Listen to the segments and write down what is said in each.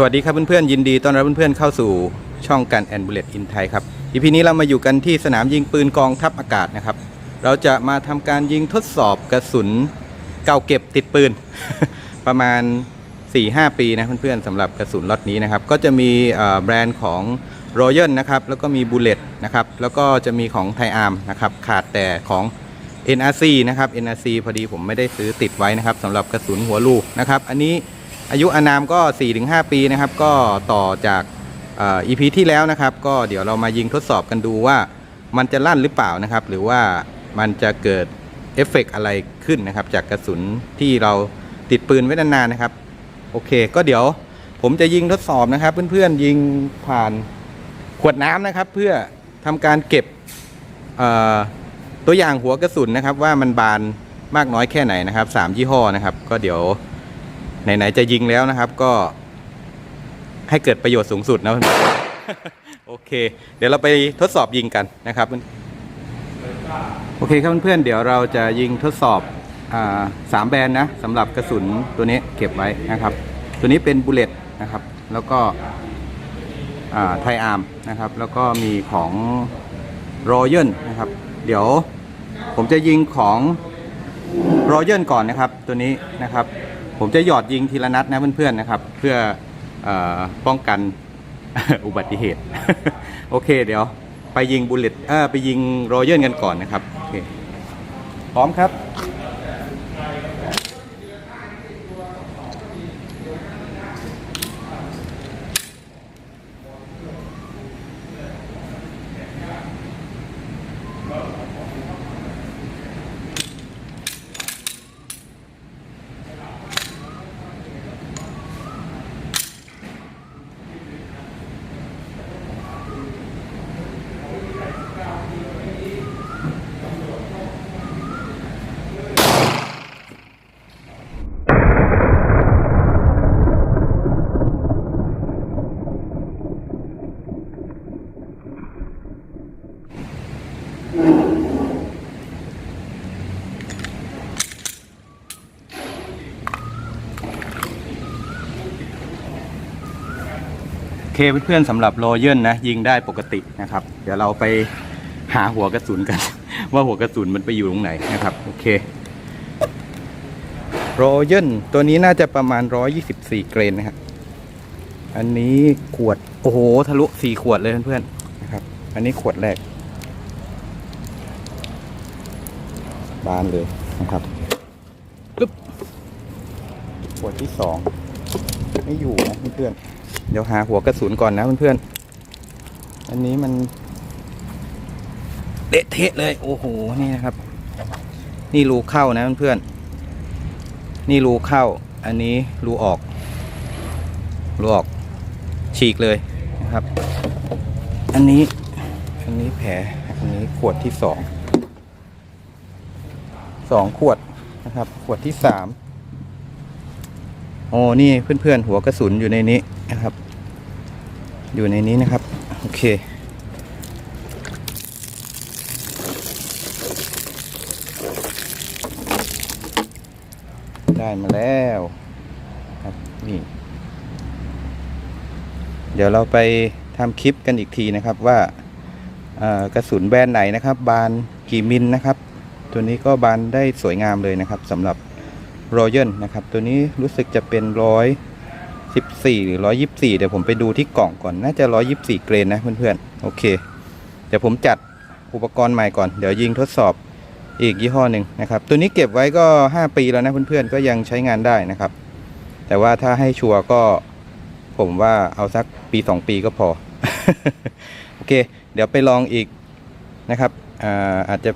สวัสดีครับเพื่อนๆยินดีต้อนรับเพื่อนๆเข้าสู่ช่องกันแอนบูเลตอินไทยครับอีพีนี้เรามาอยู่กันที่สนามยิงปืนกองทัพอากาศนะครับ เราจะมาทำการยิงทดสอบกระสุนเก่าเก็บติดปืน ประมาณ 4-5 ปีนะเพื่อนๆสำหรับกระสุนล็อตนี้นะครับ ก็จะมีแบรนด์ของ Royal นะครับแล้วก็มี Bullet นะครับแล้วก็จะมีของไทอาร์มนะครับขาดแต่ของ NRC นะครับ NRC พอดีผมไม่ได้ซื้อติดไว้นะครับสำหรับกระสุนหัวลูกนะครับ อันนี้ อายุอานามก็ 4-5 ปีนะครับ ก็ต่อจากอ่อ EP ที่แล้วนะครับ ก็เดี๋ยวเรามายิงทดสอบกันดูว่ามันจะลั่นหรือเปล่านะครับ หรือว่ามันจะเกิดเอฟเฟกต์อะไรขึ้นนะครับ จากกระสุนที่เราติดปืนไว้นานๆนะครับ โอเค ก็เดี๋ยวผมจะยิงทดสอบนะครับ เพื่อนๆยิงผ่านขวดน้ำนะครับ เพื่อทำการเก็บตัวอย่างหัวกระสุนนะครับ ว่ามันบานมากน้อยแค่ไหนนะครับสามยี่ห้อนะครับ ก็เดี๋ยว ไหนๆจะยิงแล้วนะครับก็ ให้เกิดประโยชน์สูงสุดนะโอเค เดี๋ยวเราไปทดสอบยิงกันนะครับ โอเคครับเพื่อนๆเดี๋ยวเราจะยิงทดสอบอสามแบรนด์นะสำหรับกระสุนตัวนี้เก็บไว้นะครับ ตัวนี้เป็นบุเลตนะครับ แล้วก็ไทอาร์มนะครับ แล้วก็มีของรอยัลนะครับ เดี๋ยวผมจะยิงของรอยัลก่อนนะครับ ตัวนี้นะครับ ผมจะหยอดยิงทีละนัดนะเพื่อนๆนะครับ เพื่ออป้องกันอุบัติเหตุ โอเคเดี๋ยว ไปยิงบุลเลตไปยิงรอยัลกันก่อนนะครับโอเคพร้อมครับ เคเพื่อนๆสำหรับโรเยนนะยิงได้ปกตินะครับ เดี๋ยวเราไปหาหัวกระสุนกัน ว่าหัวกระสุนมันไปอยู่ตรงไหนนะครับ โอเคโรเยนตัวนี้น่าจะประมาณ 124 เกรนนะครับอันนี้ขวด โอ้โห ทะลุ4ขวดเลยเพื่อนๆนะครับ อันนี้ขวดแรก บานเลยนะครับปึ๊บขวดที่สองไม่อยู่นะเพื่อนๆ เดี๋ยวหาหัวกระสุนก่อนนะเพื่อนๆ อันนี้มันเละเทะเลย โอ้โห นี่นะครับ นี่รูเข้านะเพื่อนๆ นี่รูเข้า อันนี้รูออก รูออก ฉีกเลยนะครับ อันนี้ อันนี้แผล อันนี้ขวดที่สอง สองขวดนะครับ ขวดที่สาม โอ้นี่เพื่อนๆหัวกระสุนอยู่ในนี้นะครับ อยู่ในนี้นะครับ โอเค ได้มาแล้วครับนี่เดี๋ยวเราไปทำคลิปกันอีกทีนะครับว่ากระสุนแบรนด์ไหนนะครับ บานกี่มิลนะครับ ตัวนี้ก็บานได้สวยงามเลยนะครับสำหรับ รอยัลนะครับ ตัวนี้รู้สึกจะเป็นร้อยสิบสี่หรือร้อยิบสี่เดี๋ยวผมไปดูที่กล่องก่อน น่าจะร้อยิบสี่เกรนนะเพื่อนๆ โอเค เดี๋ยวผมจัดอุปกรณ์ใหม่ก่อน เดี๋ยวยิงทดสอบอีกยี่ห้อหนึ่งนะครับ ตัวนี้เก็บไว้ก็ 5 ปีแล้วนะเพื่อนๆ ก็ยังใช้งานได้นะครับ แต่ว่าถ้าให้ชัวร์ก็ผมว่าเอาสักปี 2 ปีก็พอ โอเค เดี๋ยวไปลองอีกนะครับอาอาจจะ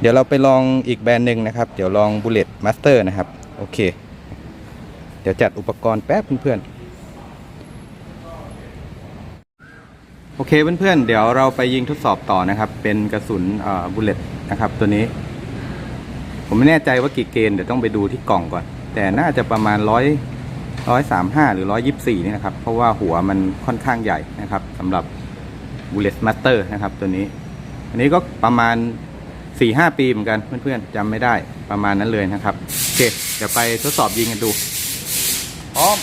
เดี๋ยวเราไปลองอีกแบรนด์หนึ่งนะครับ เดี๋ยวลอง Bullet Master นะครับ โอเค เดี๋ยวจัดอุปกรณ์แป๊บเพื่อนๆ โอเคเพื่อนๆ เดี๋ยวเราไปยิงทดสอบต่อนะครับ เป็นกระสุนบุลเลตนะครับตัวนี้ ผมไม่แน่ใจว่ากี่เกณฑ์เดี๋ยวต้องไปดูที่กล่องก่อน แต่น่าจะประมาณร้อยร้อยสามห้าหรือร้อยยิบสี่นี่นะครับ เพราะว่าหัวมันค่อนข้างใหญ่นะครับสำหรับ Bullet Master นะครับตัวนี้ อันนี้ก็ประมาณ สี่ห้าปีเหมือนกันเพื่อนๆจำไม่ได้ประมาณนั้นเลยนะครับโอเคเดี๋ยวไปทดสอบยิงกันดูพร้อม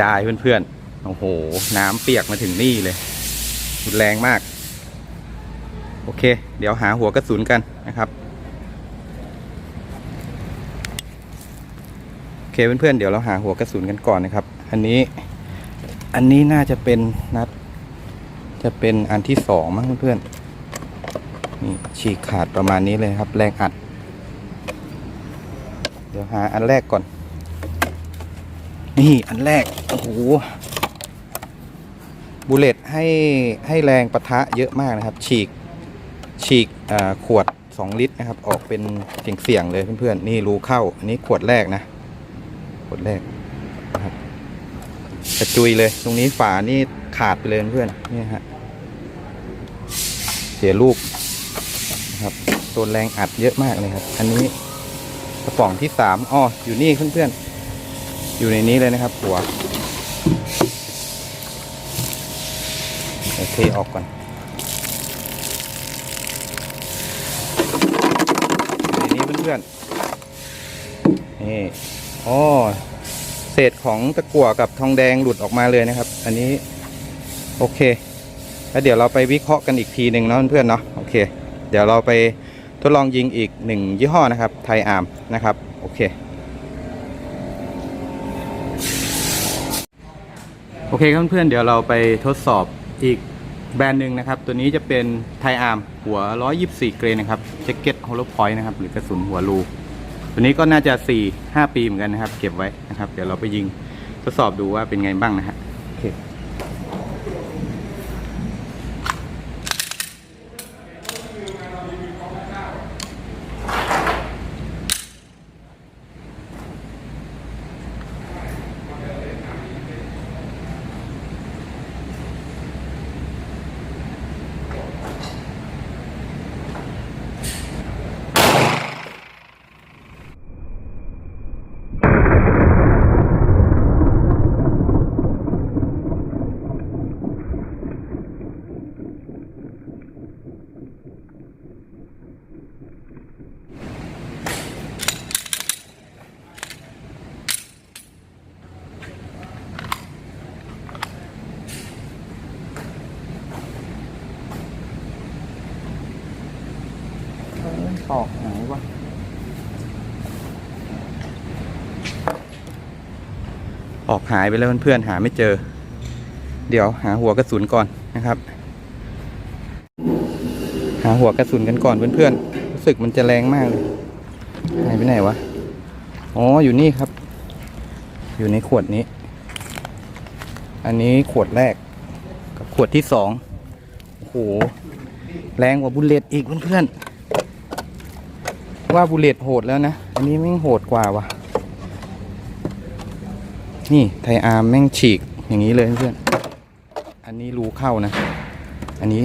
จายเพื่อนๆ โอ้โห น้ำเปียกมาถึงนี่เลยรุนแรงมาก โอเค เดี๋ยวหาหัวกระสุนกันนะครับ โอเคเพื่อนๆ เดี๋ยวเราหาหัวกระสุนกันก่อนนะครับ อันนี้ อันนี้น่าจะเป็นนัด จะเป็นอันที่สองมั้งเพื่อนๆ นี่ฉีกขาดประมาณนี้เลยครับ แรงอัด เดี๋ยวหาอันแรกก่อน นี่อันแรก โอ้โหบุเลตให้ให้แรงปะทะเยอะมากนะครับ ฉีกฉีกขวด 2 ลิตรนะครับ ออกเป็นเสียงเสียงเลยเพื่อนๆ นี่รูเข้า อันนี้ขวดแรกนะ ขวดแรกนะครับกระจุยเลย ตรงนี้ฝานี่ขาดไปเลยเพื่อนนี่ฮะ เสียลูกนะครับโดนแรงอัดเยอะมากเลยครับ อันนี้กระป๋องที่สามอ้ออยู่นี่เพื่อนๆ อยู่ในนี้เลยนะครับ หัวโอเคออกก่อนอยู่ในนี้เพื่อนๆนี่อ๋อเศษของตะกั่วกับทองแดงหลุดออกมาเลยนะครับ อันนี้ โอเค แล้วเดี๋ยวเราไปวิเคราะห์กันอีกทีหนึ่งเนาะเพื่อนๆเนาะโอเค เดี๋ยวเราไปทดลองยิงอีกหนึ่งยี่ห้อนะครับ ไทยอาร์มนะครับ โอเค โอเคเพื่อนเพื่อนๆเดี๋ยวเราไปทดสอบอีกแบรนด์หนึ่งนะครับ ตัวนี้จะเป็นไทอาร์มหัว 124 เกรนนะครับแจ็คเก็ตโฮลพอยต์นะครับ หรือกระสุนหัวรูตัวนี้ก็น่าจะ 4 5 ปีเหมือนกันนะครับ เก็บไว้นะครับ เดี๋ยวเราไปยิงทดสอบดูว่าเป็นไงบ้างนะฮะโอเค ออกไหนวะ ออกหายไปแล้วเพื่อนๆหาไม่เจอ เดี๋ยวหาหัวกระสุนก่อนนะครับ หาหัวกระสุนกันก่อนเพื่อนๆรู้สึกมันจะแรงมากเลยหายไปไหนวะอ๋ออยู่นี่ครับ อยู่ในขวดนี้ อันนี้ขวดแรก กับขวดที่สองโอ้โหแรงกว่าบุลเลตอีกเพื่อนๆว่าบุลเลตโหดแล้วนะ อันนี้แม่งโหดกว่าวะ นี่ไทอาร์มแม่งฉีกอย่างนี้เลยเพื่อน อันนี้รูเข้านะ อันนี้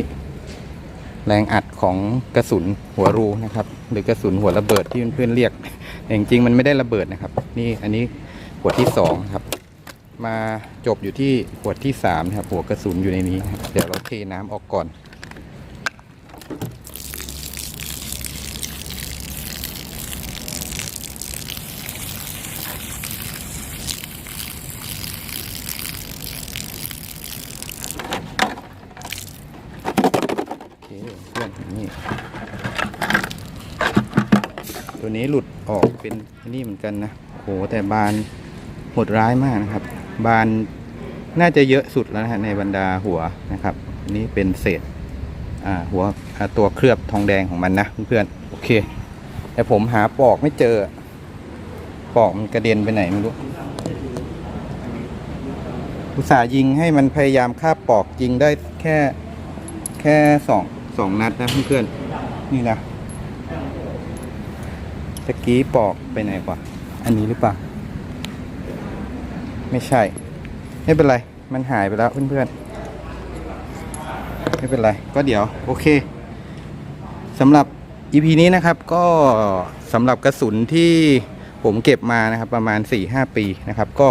แรงอัดของกระสุนหัวรูนะครับ หรือกระสุนหัวระเบิดที่เพื่อนๆเรียกแต่จริงๆมันไม่ได้ระเบิดนะครับ นี่อันนี้ขวดที่สองครับ มาจบอยู่ที่ขวดที่สามครับหัวกระสุนอยู่ในนี้ครับเดี๋ยวเราเทน้ำออกก่อน เคเพื่อนนี่ตัวนี้หลุดออกเป็นนี่เหมือนกันนะโหแต่บานหดร้ายมากนะครับ บานน่าจะเยอะสุดแล้วนะฮะในบรรดาหัวนะครับนนี้เป็นเศษหัวตัวเคลือบทองแดงของมันนะเพื่อนๆโหโอเค แต่ผมหาปอกไม่เจอ ปอกมันกระเด็นไปไหนไม่รู้อุตส่าห์ยิงให้มันพยายามคาบปอกยิงได้แค่แค่สอง สองนัดนะเพื่อนๆนี่นะตะกี้ปอกไปไหนกว่า อันนี้หรือเปล่า ไม่ใช่ ไม่เป็นไร มันหายไปแล้วเพื่อนๆ ไม่เป็นไร ก็เดี๋ยว โอเคสำหรับ EP นี้นะครับก็สำหรับกระสุนที่ผมเก็บมานะครับประมาณ 4-5 ปีนะครับ ก็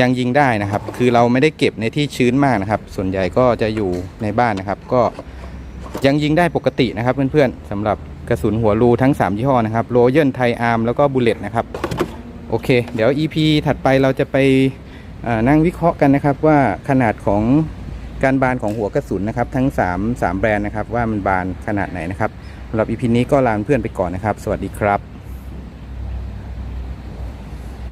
ยังยิงได้นะครับ คือเราไม่ได้เก็บในที่ชื้นมากนะครับ ส่วนใหญ่ก็จะอยู่ในบ้านนะครับ ก็ ยังยิงได้ปกตินะครับเพื่อนๆสำหรับกระสุนหัวรูทั้ง 3 ยี่ห้อนะครับโรเยนไทอาร์มแล้วก็บุลเลตนะครับ โอเค เดี๋ยว EP ถัดไปเราจะไปนั่งวิเคราะห์กันนะครับว่าขนาดของการบานของหัวกระสุนนะครับทั้ง 3 3 แบรนด์นะครับว่ามันบานขนาดไหนนะครับสำหรับ EP นี้ก็ลาเพื่อนไปก่อนนะครับ สวัสดีครับ